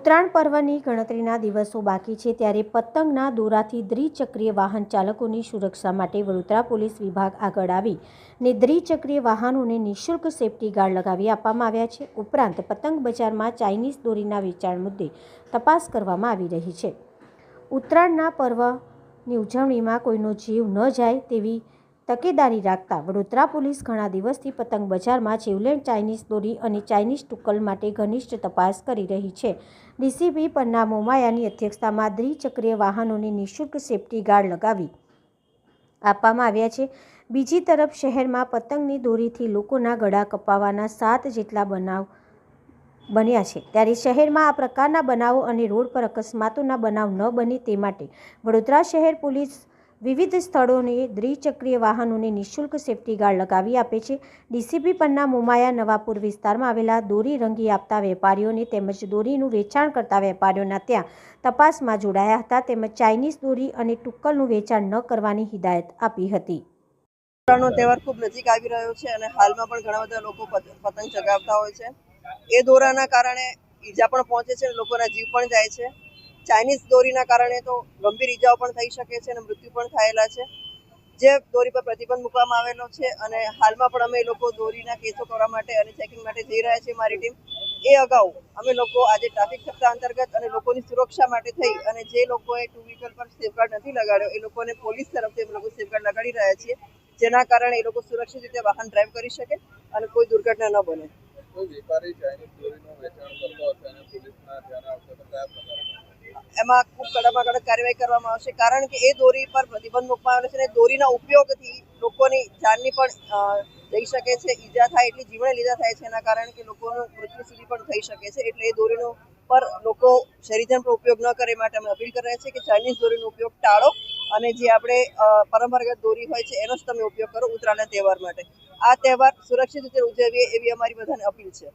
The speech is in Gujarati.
ઉત્તરાયણ પર્વની ગણતરીના દિવસો બાકી છે ત્યારે પતંગના દોરાથી દ્વિચક્રીય વાહન ચાલકોની સુરક્ષા માટે વડોદરા પોલીસ વિભાગ આગળ આવી ને દ્વિચક્રીય વાહનોને નિઃશુલ્ક સેફટી ગાર્ડ લગાવી આપવામાં આવ્યા છે. ઉપરાંત પતંગ બજારમાં ચાઇનીઝ દોરીના વેચાણ મુદ્દે તપાસ કરવામાં આવી રહી છે. ઉત્તરાયણના પર્વની ઉજવણીમાં કોઈનો જીવ ન જાય તેવી તકેદારી રાખતા વડોદરા પોલીસ ઘણા દિવસથી પતંગ બજારમાં જીવલેણ ચાઇનીઝ દોરી અને ચાઇનીઝ ટુક્કલ માટે ઘનિષ્ઠ તપાસ કરી રહી છે. ડીસીપી પન્ના મોમાયાની અધ્યક્ષતામાં દ્વિચક્રીય વાહનોને નિઃશુલ્ક સેફટી ગાર્ડ લગાવી આપવામાં આવ્યા છે. બીજી તરફ શહેરમાં પતંગની દોરીથી લોકોના ગળા કપાવાના સાત જેટલા બનાવ બન્યા છે. ત્યારે શહેરમાં આ પ્રકારના બનાવો અને રોડ પર અકસ્માતોના બનાવ ન બને તે માટે વડોદરા શહેર પોલીસ વિવિધ સ્થળોને દ્વિચક્રીય વાહનોને નિઃશુલ્ક સેફટી ગાર્ડ લગાવી આપે છે. ડીસીપી પન્ના મુમાયા નવાપુર વિસ્તારમાં આવેલા દોરી રંગી આપતા વેપારીઓને તેમજ દોરીનું વેચાણ કરતા વેપારીઓના ત્યાં તપાસમાં જોડાયા હતા. તેમજ ચાઇનીઝ દોરી અને ટુક્કલનું વેચાણ ન કરવાની હિદાયત આપી હતી. ઉત્તરાયણનો તહેવાર ખૂબ નજીક આવી રહ્યો છે અને હાલમાં પણ ઘણા બધા લોકો પત- પતંગ ચગાવતા હોય છે. એ દોરાના કારણે ઈજા પણ પહોંચે છે લોકોના જીવ પણ જાય છે. ચાઇનીઝ દોરીના કારણે તો ગંભીર ઈજાઓ પણ થઈ શકે છે અને મૃત્યુ પણ થયેલા છે. જે દોરી પર પ્રતિબંધ મૂકવામાં આવેલો છે અને હાલમાં પણ અમે લોકો દોરીના કેસો કરવા માટે અને ચેકિંગ માટે જઈ રહ્યા છીએ મારી ટીમ. એ અગાઉ અમે લોકો આજે ટ્રાફિક સપ્તાહ અંતર્ગત અને લોકોની સુરક્ષા માટે થઈ અને જે લોકોએ ટુ વ્હીકલ પર સેફગાર્ડ નથી લગાડ્યો, એ લોકોને પોલીસ તરફથી અમે લોકો સેફગાર્ડ લગાડી રહ્યા છીએ, જેના કારણે એ લોકો સુરક્ષિત રીતે વાહન ડ્રાઈવ કરી શકે અને કોઈ દુર્ઘટના ન બને. કોઈ વેપારી ચાઇનીઝ દોરીનું વેચાણ કરતો હશે અને પોલીસના ધ્યાન આવશે તો કયા એમાં ખૂબ કડકમાં કડક કાર્યવાહી કરવામાં આવશે. કારણ કે એ દોરી પર પ્રતિબંધ મૂકવામાં આવે છે અને દોરીના ઉપયોગથી લોકોની જાનની પણ જઈ શકે છે, ઈજા થાય એટલી જીવને લીધા થાય છે. એના કારણે કે લોકોનું મૃત્યુ સુધી પણ થઈ શકે છે. એટલે એ દોરીનો પર લોકો શરીરજન પર ઉપયોગ ન કરે માટે અમે અપીલ કરી રહ્યા છીએ કે ચાઇનીઝ દોરીનો ઉપયોગ ટાળો અને જે આપણે પરંપરાગત દોરી હોય છે એનો જ તમે ઉપયોગ કરો ઉત્તરાયણના તહેવાર માટે. આ તહેવાર સુરક્ષિત રીતે ઉજવીએ એવી અમારી બધાને અપીલ છે.